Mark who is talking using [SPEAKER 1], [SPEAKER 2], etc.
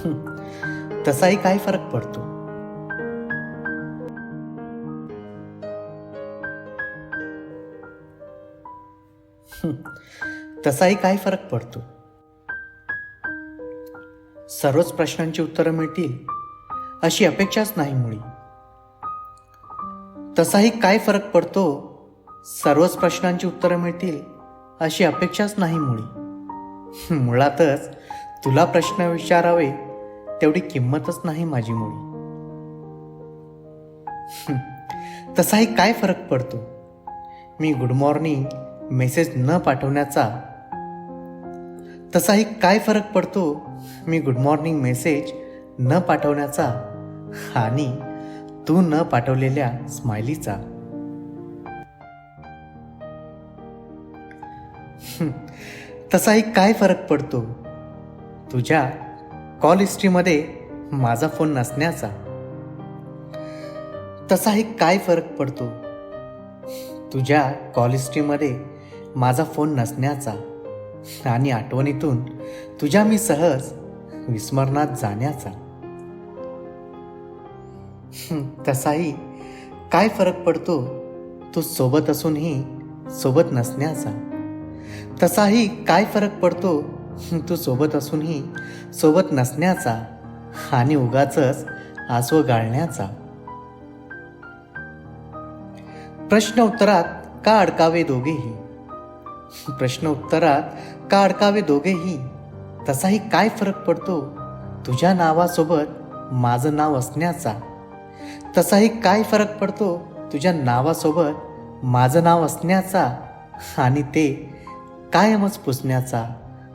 [SPEAKER 1] तसाही काय फरक पडतो? तसाही काय फरक पडतो? सर्वच प्रश्नांची उत्तरं मिळतील अशी अपेक्षाच नाही मुळी. तसाही काय फरक पडतो सर्वच प्रश्नांची उत्तरं मिळतील अशी अपेक्षाच नाही मुळी. मुळातच तुला प्रश्न विचारावे तेवढी किंमतच नाही माझी मुळी. तसाही काय फरक पडतो? मी गुड मॉर्निंग मेसेज न पाठवण्याचा तसाही काय फरक पडतो? मी गुड मॉर्निंग मेसेज न पाठवण्याचा आणि तू न पाठवलेल्या स्माइलीचा तसाही काय फरक पडतो? तुझ्या कॉल हिस्ट्रीमध्ये माझा फोन नसण्याचा. तसाही काय फरक पडतो? तुझ्या कॉल हिस्ट्रीमध्ये माझा फोन नसण्याचा आणि आठवणीतून तुझ्या मी सहज विस्मरणात जाण्याचा. तसाही काय फरक पडतो? तू सोबत असूनही सोबत नसण्याचा. तसाही काय फरक पडतो? तू सोबत असूनही सोबत नसण्याचा आणि उगाचच आसव गाळण्याचा प्रश्न उत्तरात का अडकावे दोघेही? प्रश्न उत्तरात का अडकावे दोघेही? तसाही काय फरक पडतो? तुझ्या नावासोबत माझं नाव असण्याचा. तसाही काय फरक पडतो? तुझ्या नावासोबत माझं नाव असण्याचा आणि ते कायमच पुसण्याचा.